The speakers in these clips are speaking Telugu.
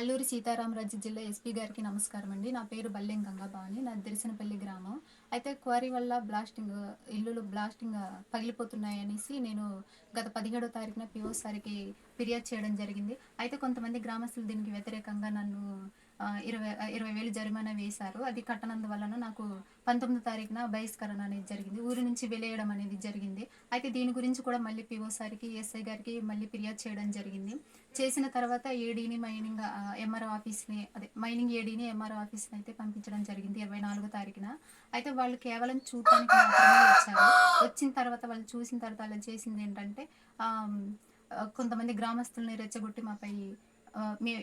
అల్లూరి సీతారామరాజు జిల్లా ఎస్పీ గారికి నమస్కారం అండి. నా పేరు బల్లెం గంగాభావని. నా దర్శనపల్లి గ్రామం. అయితే క్వారీ వల్ల బ్లాస్టింగ్ ఇల్లులు బ్లాస్టింగ్ పగిలిపోతున్నాయనేసి నేను గత పదిహేడో తారీఖున పిఓ సార్కి ఫిర్యాదు చేయడం జరిగింది. అయితే కొంతమంది గ్రామస్తులు దీనికి వ్యతిరేకంగా నన్ను ఇరవై ఇరవై వేలు జరిమానా వేశారు. అది కట్టనందువలన నాకు పంతొమ్మిది తారీఖున బహిష్కరణ అనేది జరిగింది. ఊరి నుంచి వెలేయడం అనేది జరిగింది. అయితే దీని గురించి కూడా మళ్ళీ పిఓ సార్కి ఎస్ఐ గారికి మళ్ళీ ఫిర్యాదు చేయడం జరిగింది. చేసిన తర్వాత ఏడీని మైనింగ్ ఎంఆర్ఓ ఆఫీస్ని అదే మైనింగ్ ఏడీని ఎంఆర్ఓ ఆఫీస్ని అయితే పంపించడం జరిగింది ఇరవై నాలుగో తారీఖున. అయితే వాళ్ళు కేవలం చూడటానికి మాత్రమే వచ్చారు. వచ్చిన తర్వాత వాళ్ళు చూసిన తర్వాత వాళ్ళు చేసింది ఏంటంటే కొంతమంది గ్రామస్తుల్ని రెచ్చగొట్టి మాపై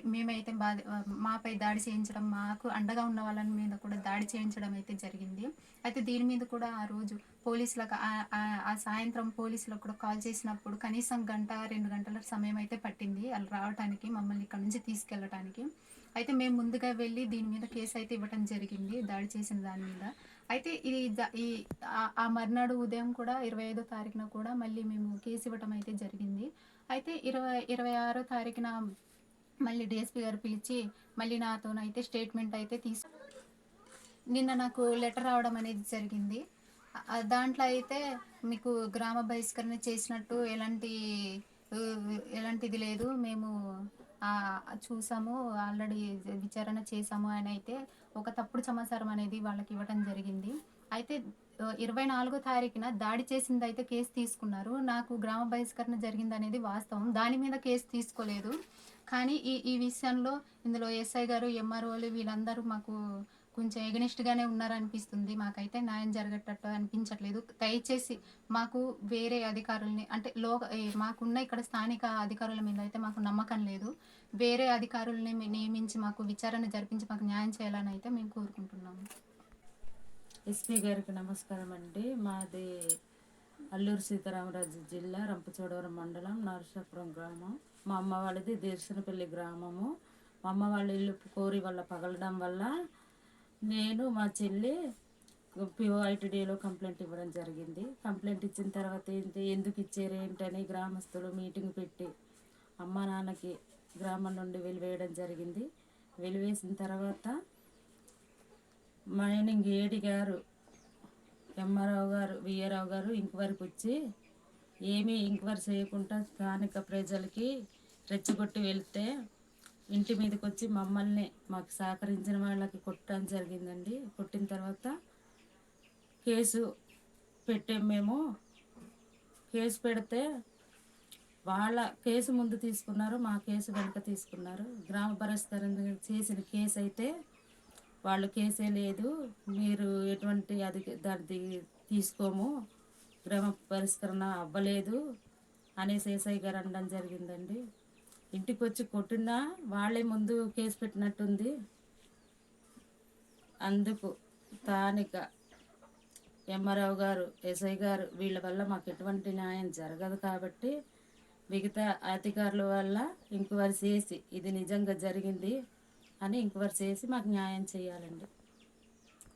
మేమైతే బాధ మాపై దాడి చేయించడం మాకు అండగా ఉన్న వాళ్ళని మీద కూడా దాడి చేయించడం అయితే జరిగింది. అయితే దీని మీద కూడా ఆ రోజు పోలీసులకు ఆ- సాయంత్రం పోలీసులకు కూడా కాల్ చేసినప్పుడు కనీసం గంట రెండు గంటల సమయం అయితే పట్టింది. వాళ్ళు రావడానికి మమ్మల్ని ఇక్కడ నుంచి తీసుకెళ్ళటానికి. అయితే మేము ముందుగా వెళ్ళి దీని మీద కేసు అయితే ఇవ్వటం జరిగింది దాడి చేసిన దాని మీద. అయితే ఇది ఈ ఆ మర్నాడు ఉదయం కూడా ఇరవై ఐదో తారీఖున కూడా మళ్ళీ మేము కేసు ఇవ్వటం అయితే జరిగింది. అయితే ఇరవై ఇరవై ఆరో తారీఖున మళ్ళీ డిఎస్పీ గారు పిలిచి మళ్ళీ నాతోనైతే స్టేట్మెంట్ అయితే తీసు నిన్న నాకు లెటర్ రావడం అనేది జరిగింది. దాంట్లో అయితే మీకు గ్రామ బహిష్కరణ చేసినట్టు ఎలాంటి ఎలాంటిది లేదు. మేము చూసాము ఆల్రెడీ విచారణ చేసాము అని అయితే ఒక తప్పుడు సమాచారం అనేది వాళ్ళకి ఇవ్వడం జరిగింది. అయితే ఇరవై నాలుగో తారీఖున దాడి చేసింది అయితే కేసు తీసుకున్నారు. నాకు గ్రామ బహిష్కరణ జరిగింది అనేది వాస్తవం. దాని మీద కేసు తీసుకోలేదు. కానీ ఈ ఈ విషయంలో ఇందులో ఎస్ఐ గారు ఎంఆర్ఓలు వీళ్ళందరూ మాకు కొంచెం ఎగనిస్ట్గానే ఉన్నారనిపిస్తుంది. మాకైతే న్యాయం జరగటట్టు అనిపించట్లేదు. దయచేసి మాకు వేరే అధికారుల్ని అంటే లో మాకున్న ఇక్కడ స్థానిక అధికారుల మీద అయితే మాకు నమ్మకం లేదు. వేరే అధికారుల్ని నియమించి మాకు విచారణ జరిపించి మాకు న్యాయం చేయాలని అయితే మేము కోరుకుంటున్నాము. ఎస్పీ గారికి నమస్కారం అండి. మాది అల్లూరు సీతారామరాజు జిల్లా రంపచోడవరం మండలం నరసాపురం గ్రామం. మా అమ్మ వాళ్ళది దేశనపల్లి గ్రామము. మా అమ్మ వాళ్ళ ఇల్లు కోరి వల్ల పగలడం వల్ల నేను మా చెల్లి పిఓఐటీడీలో కంప్లైంట్ ఇవ్వడం జరిగింది. కంప్లైంట్ ఇచ్చిన తర్వాత ఏంటి ఎందుకు ఇచ్చారు ఏంటని గ్రామస్తులు మీటింగ్ పెట్టి అమ్మ నాన్నకి గ్రామం నుండి వెలివేయడం జరిగింది. వెలివేసిన తర్వాత మైనింగ్ ఏడి గారు ఎంఆర్ఓ గారు విఆర్ఓ గారు ఇంక్వైరీకి వచ్చి ఏమీ ఇంక్వైరీ చేయకుండా స్థానిక ప్రజలకి రెచ్చగొట్టి వెళ్తే ఇంటి మీదకి వచ్చి మమ్మల్ని మాకు సహకరించిన వాళ్ళకి కొట్టడం జరిగిందండి. కొట్టిన తర్వాత కేసు పెట్టాం మేము. కేసు పెడితే వాళ్ళ కేసు ముందు తీసుకున్నారు మా కేసు వెనుక తీసుకున్నారు. గ్రామ పరిష్కరణ చేసిన కేసు అయితే వాళ్ళు కేసే లేదు. మీరు ఎటువంటి అది దాన్ని తీసుకోము గ్రామ పరిష్కరణ అవ్వలేదు అనేసి ఏసఐ గారు అనడం జరిగిందండి. ఇంటికి వచ్చి కొట్టినా వాళ్ళే ముందు కేసు పెట్టినట్టుంది. అందుకు స్థానిక ఎంఆర్ఓ గారు ఎస్ఐ గారు వీళ్ళ వల్ల మాకు ఎటువంటి న్యాయం జరగదు కాబట్టి మిగతా అధికారుల వల్ల ఎంక్వైరీ చేసి ఇది నిజంగా జరిగింది అని ఎంక్వైరీ చేసి మాకు న్యాయం చేయాలండి.